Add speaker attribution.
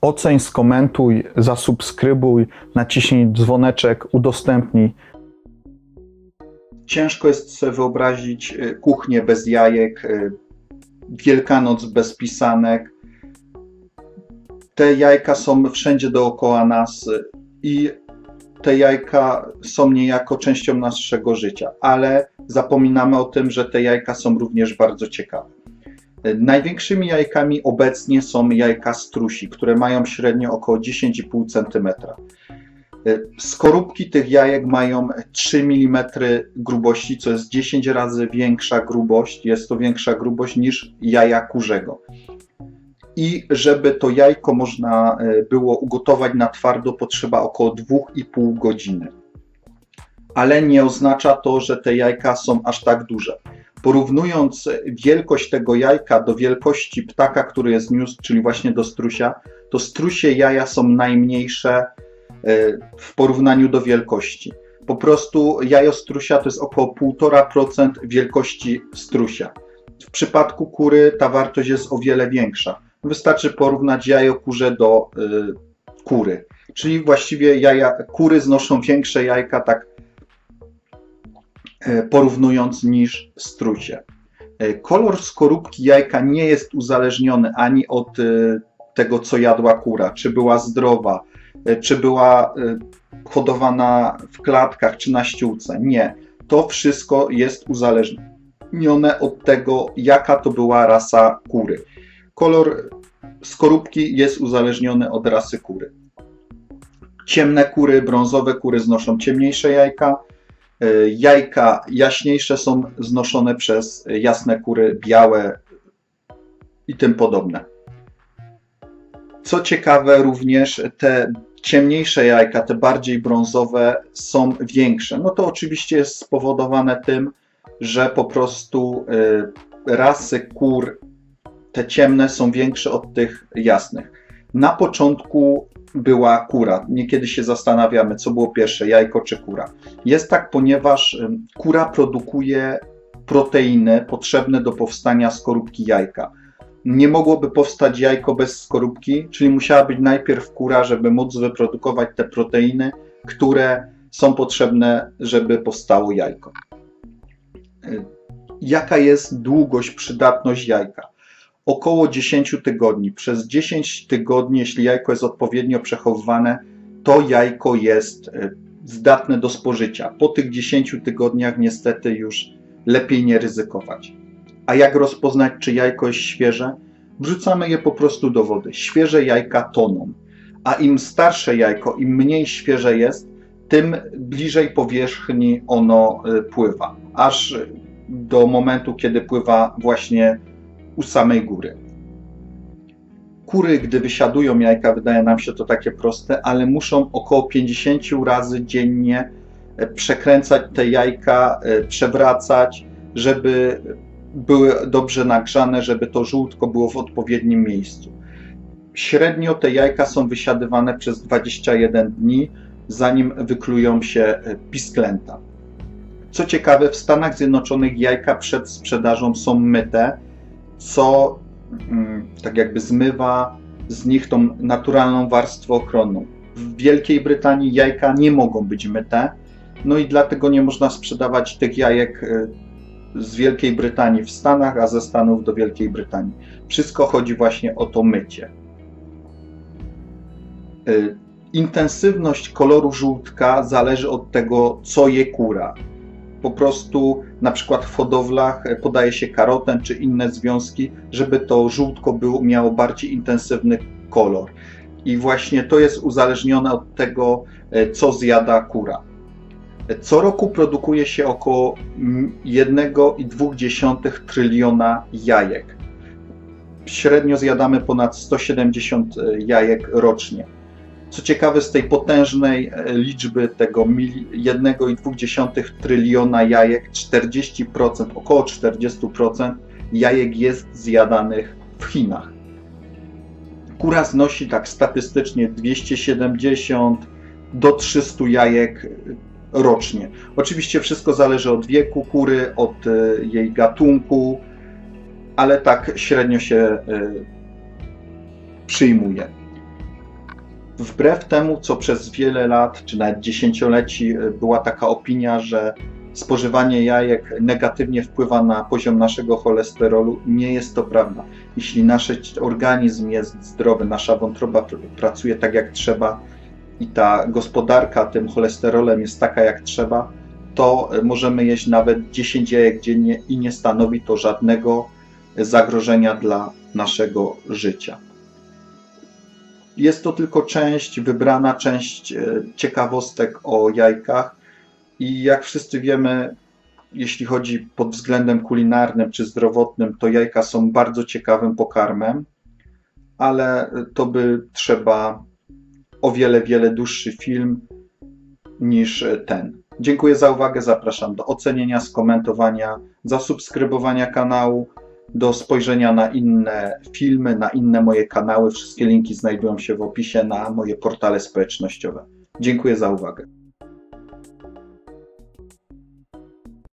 Speaker 1: Oceń, skomentuj, zasubskrybuj, naciśnij dzwoneczek, udostępnij. Ciężko jest sobie wyobrazić y, kuchnię bez jajek, y, Wielkanoc bez pisanek. Te jajka są wszędzie dookoła nas y, i te jajka są niejako częścią naszego życia, ale zapominamy o tym, że te jajka są również bardzo ciekawe. Największymi jajkami obecnie są jajka strusi, które mają średnio około 10,5 cm. Skorupki tych jajek mają 3 mm grubości, co jest 10 razy większa grubość. Jest to większa grubość niż jaja kurzego. I żeby to jajko można e, było ugotować na twardo, potrzeba około 2,5 godziny. Ale nie oznacza to, że te jajka są aż tak duże. Porównując wielkość tego jajka do wielkości ptaka, który jest niósł, czyli właśnie do strusia, to strusie jaja są najmniejsze e, w porównaniu do wielkości. Po prostu jajo strusia to jest około 1,5% wielkości strusia. W przypadku kury ta wartość jest o wiele większa. Wystarczy porównać jajo kurze do y, kury. Czyli właściwie jaja, kury znoszą większe jajka, tak porównując niż strusie. Y, kolor skorupki jajka nie jest uzależniony ani od y, tego, co jadła kura, czy była zdrowa, czy była hodowana w klatkach, czy na ściółce. Nie. To wszystko jest uzależnione od tego, jaka to była rasa kury. Kolor skorupki jest uzależniony od rasy kury. Ciemne kury, brązowe kury znoszą ciemniejsze jajka. Y, Jajka jaśniejsze są znoszone przez jasne kury, białe i tym podobne. Co ciekawe, również te ciemniejsze jajka, te bardziej brązowe, są większe. No to oczywiście jest spowodowane tym, że po prostu y, rasy kur te ciemne są większe od tych jasnych. Na początku była kura. Niekiedy się zastanawiamy, co było pierwsze, jajko czy kura. Jest tak, ponieważ kura produkuje proteiny potrzebne do powstania skorupki jajka. Nie mogłoby powstać jajko bez skorupki, czyli musiała być najpierw kura, żeby móc wyprodukować te proteiny, które są potrzebne, żeby powstało jajko. Y, Jaka jest długość, przydatność jajka? Około 10 tygodni. Przez 10 tygodni, jeśli jajko jest odpowiednio przechowywane, to jajko jest e, zdatne do spożycia. Po tych 10 tygodniach niestety już lepiej nie ryzykować. A jak rozpoznać, czy jajko jest świeże? Wrzucamy je po prostu do wody. Świeże jajka toną. A im starsze jajko, im mniej świeże jest, tym bliżej powierzchni ono e, pływa. Aż do momentu, kiedy pływa właśnie u samej góry. Kury, gdy wysiadują jajka, wydaje nam się to takie proste, ale muszą około 50 razy dziennie e, przekręcać te jajka, e, przewracać, żeby były dobrze nagrzane, żeby to żółtko było w odpowiednim miejscu. Średnio te jajka są wysiadywane przez 21 dni, zanim wyklują się e, pisklęta. Co ciekawe, w Stanach Zjednoczonych jajka przed sprzedażą są myte, co mm, tak jakby zmywa z nich tą naturalną warstwę ochronną. W Wielkiej Brytanii jajka nie mogą być myte, no i dlatego nie można sprzedawać tych jajek y, z Wielkiej Brytanii w Stanach, a ze Stanów do Wielkiej Brytanii. Wszystko chodzi właśnie o to mycie. Y, Intensywność koloru żółtka zależy od tego, co je kura po prostu na przykład w hodowlach e, podaje się karoten czy inne związki, żeby to żółtko było, miało bardziej intensywny kolor. I właśnie to jest uzależnione od tego, e, co zjada kura. E, co roku produkuje się około 1,2 tryliona jajek. Średnio zjadamy ponad 170 jajek rocznie. Co ciekawe, z tej potężnej e, liczby tego 1,2 tryliona jajek, 40%, około 40% jajek jest zjadanych w Chinach. Kura znosi tak statystycznie 270 do 300 jajek e, rocznie. Oczywiście wszystko zależy od wieku kury, od e, jej gatunku, ale tak średnio się przyjmuje. Wbrew temu, co przez wiele lat, czy nawet dziesięcioleci y, była taka opinia, że spożywanie jajek negatywnie wpływa na poziom naszego cholesterolu, nie jest to prawda. Jeśli nasz organizm jest zdrowy, nasza wątroba pr- pracuje tak jak trzeba i ta gospodarka tym cholesterolem jest taka jak trzeba, to y, możemy jeść nawet 10 jajek dziennie i nie stanowi to żadnego zagrożenia dla naszego życia. Jest to tylko część, wybrana część e, ciekawostek o jajkach i jak wszyscy wiemy, jeśli chodzi pod względem kulinarnym czy zdrowotnym, to jajka są bardzo ciekawym pokarmem, ale to by trzeba o wiele, wiele dłuższy film niż ten. Dziękuję za uwagę, zapraszam do ocenienia, skomentowania, zasubskrybowania kanału, do spojrzenia na inne filmy, na inne moje kanały. Wszystkie linki znajdują się w opisie na moje portale społecznościowe. Dziękuję za uwagę.